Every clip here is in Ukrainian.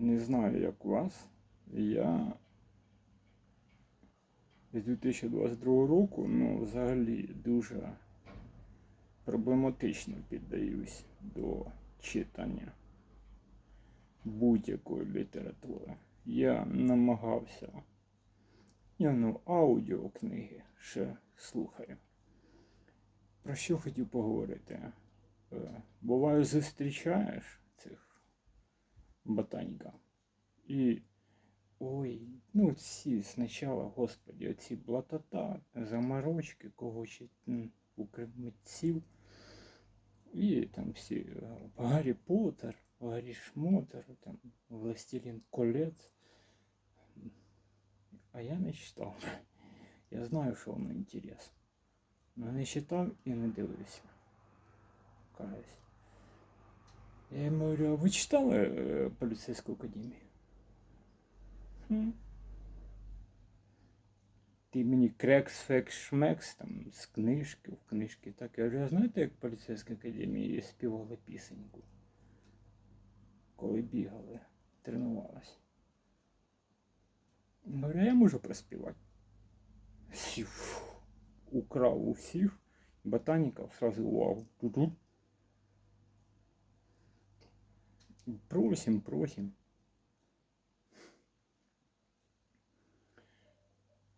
Не знаю, як у вас. Я з 2022 року, ну, взагалі дуже проблематично піддаюсь до читання будь-якої літератури. Я намагався. Я ну, аудіокниги ще слухаю. Про що хотів поговорити? Е, Буває, зустрічаєш цих ботаніка. І. Ой, ну всі спочатку, господі, оці блатота, заморочки, когось м, укремців. І там всі е, Гаррі Поттер, Гаррі Шмотер, там Властелин Колець. А я не читав. Я знаю, що воно інтересно. Но не читав і не дивився. Каюсь. Я йому говорю, а ви читали е, поліцейську академію? Хм. Ти мені крекс, фекс, шмекс там з книжки, в книжки. Так, я а знаєте, як в поліцейській академії співали пісеньку? Коли бігали, тренувалися. Говорю, я можу проспівати. Фу, украв у всіх. Ботаніків сразу увагу. Просим, просим.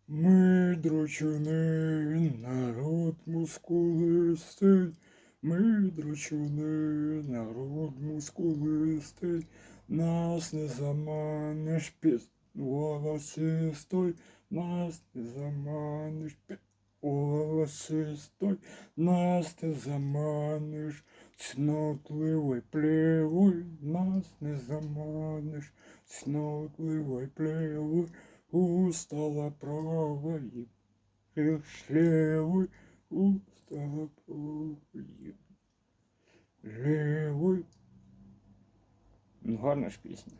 Ми дрочуни, народ мускулистий, ми дрочуни, народ мускулистий, нас не заманиш під голосистой, нас не заманиш під голосистой, нас не заманиш цнотливой плевой, нас не заманиш цнотливой плевой. Устала правой, левой, устала правой, левой. Ну, гарна ж пісня.